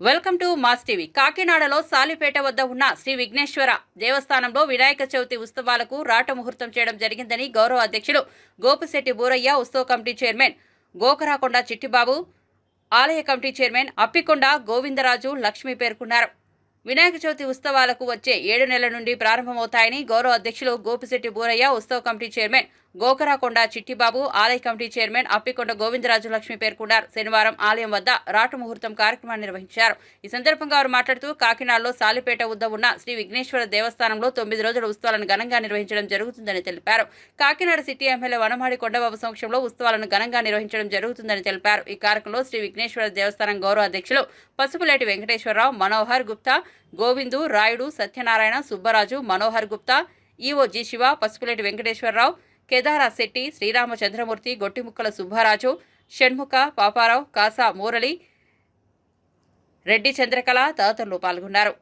Welcome to mass TV. కాకినాడలో సాలిపేట వద్ద ఉన్న శ్రీ విఘ్నేశ్వర దేవస్థానంలో వినాయక చవితి ఉత్సవాలకు రాట ముహూర్తం చేయడం జరిగిందని గౌరవ అధ్యక్షులు గోపిశెట్టి బూరయ్య ఉత్సవ కమిటీ చైర్మన్ గోకరాకొండ చిట్టిబాబు ఆలయ కమిటీ చైర్మన్ అప్పికొండ గోవిందరాజు లక్ష్మి పేర్కొన్నారు. వినాయక చవితి ఉత్సవాలకు వచ్చే ఏడు నెలల నుండి ప్రారంభమవుతాయని గౌరవ అధ్యక్షులు గోపిశెట్టి బూరయ్య ఉత్సవ కమిటీ చైర్మన్ గోకరాకొండ చిట్టిబాబు ఆలయ కమిటీ చైర్మన్ అప్పికొండ గోవిందరాజు లక్ష్మి పేర్కొన్నారు. శనివారం ఆలయం వద్ద రాటు ముహూర్తం కార్యక్రమాన్ని నిర్వహించారు. ఈ సందర్భంగా వారు మాట్లాడుతూ కాకినాడలో సాలిపేట వద్ద ఉన్న శ్రీ విఘ్నేశ్వర దేవస్థానంలో తొమ్మిది రోజుల ఉత్సవాలను ఘనంగా నిర్వహించడం జరుగుతుందని తెలిపారు. కాకినాడ సిటీ ఎమ్మెల్యే వనమాడి కొండబాబు సమక్షంలో ఉత్సవాలను ఘనంగా నిర్వహించడం జరుగుతుందని తెలిపారు. ఈ కార్యక్రమంలో శ్రీ విఘ్నేశ్వర దేవస్థానం గౌరవ అధ్యక్షులు పసుపులేటి వెంకటేశ్వరరావు మనోహర్ గుప్తా గోవిందు రాయుడు సత్యనారాయణ సుబ్బరాజు మనోహర్ గుప్తా ఈవో జి శివ పసుపులేటి వెంకటేశ్వరరావు కేదారా శెట్టి శ్రీరామచంద్రమూర్తి గొట్టిముక్కల సుబ్బారాజు షణ్ముఖ పాపారావు కాసా మురళి రెడ్డి చంద్రకళ తదితరులు పాల్గొన్నారు.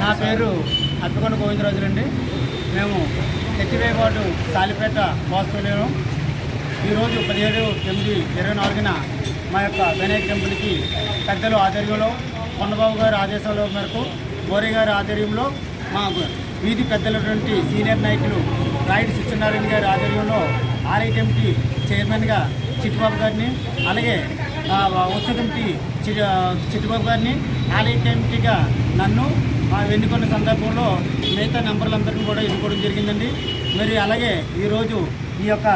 నా పేరు అప్పకొండ గోవిందరాజు అండి మేము ఎత్తివేపాటు సాలిపేట వాస్తులేను ఈరోజు పదిహేడు ఎనిమిది ఇరవై నాలుగున మా యొక్క వినాయక టెంపుల్కి పెద్దలు ఆధ్వర్యంలో కొండబాబు గారి ఆదేశాల మేరకు గోరే గారి ఆధ్వర్యంలో మా వీధి పెద్దలటువంటి సీనియర్ నాయకులు రాయుడు సత్యనారాయణ గారి ఆధ్వర్యంలో ఆలయ కమిటీ చైర్మన్గా చిట్టుబాబు గారిని అలాగే ఆ, కమిటీ చి- చిట్టుబాబు గారిని ఆలయ కమిటీగా నన్ను ఎన్నుకున్న సందర్భంలో మిగతా నెంబర్లందరినీ కూడా ఎన్నుకోవడం జరిగిందండి. మరి అలాగే ఈరోజు ఈ యొక్క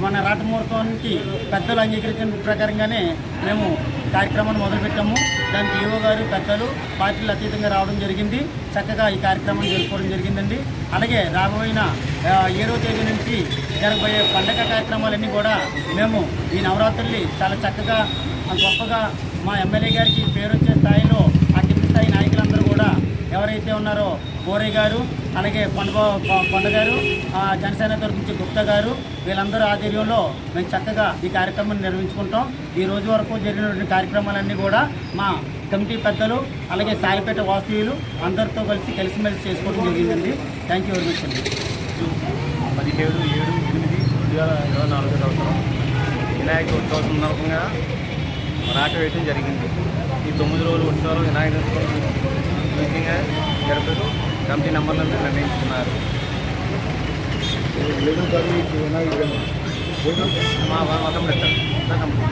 మన రాటముహూర్తానికి పెద్దలు అంగీకరించిన ప్రకారంగానే మేము కార్యక్రమాన్ని మొదలుపెట్టాము. దానికి ఈవో గారు పెద్దలు పార్టీలు అతీతంగా రావడం జరిగింది. చక్కగా ఈ కార్యక్రమం జరుపుకోవడం జరిగిందండి. అలాగే రాబోయిన ఆ, ఏడవ తేదీ నుంచి జరగబోయే పండగ కార్యక్రమాలన్నీ కూడా మేము ఈ నవరాత్రుల్ని చాలా చక్కగా గొప్పగా మా ఎమ్మెల్యే గారికి పేరు వచ్చే స్థాయిలో ఎవరైతే ఉన్నారో గోరే గారు అలాగే పండుగ కొండ గారు ఆ, జనసేన తరపు నుంచి గుప్తా గారు వీళ్ళందరూ ఆధ్వర్యంలో మేము చక్కగా ఈ కార్యక్రమాన్ని నిర్వహించుకుంటాం. ఈ రోజు వరకు జరిగినటువంటి కార్యక్రమాలన్నీ కూడా మా కమిటీ పెద్దలు అలాగే సాయిపేట వాస్తవ్యులు అందరితో కలిసి కలిసిమెలిసి చేసుకోవడం జరిగిందండి. థ్యాంక్ యూ వెరీ మచ్ అండి. పదిహేడు ఏడు ఎనిమిది రెండు వేల ఇరవై నాలుగో సంవత్సరం వినాయక ఉత్సవం సందర్భంగా నాటవేయడం జరిగింది. ఈ తొమ్మిది రోజుల ఉత్సవాలు వినాయక ఉత్సవం జరుపుతూ కమిటీ నెంబర్లను నిర్ణయించుకున్నారు మా మతం పెట్టారు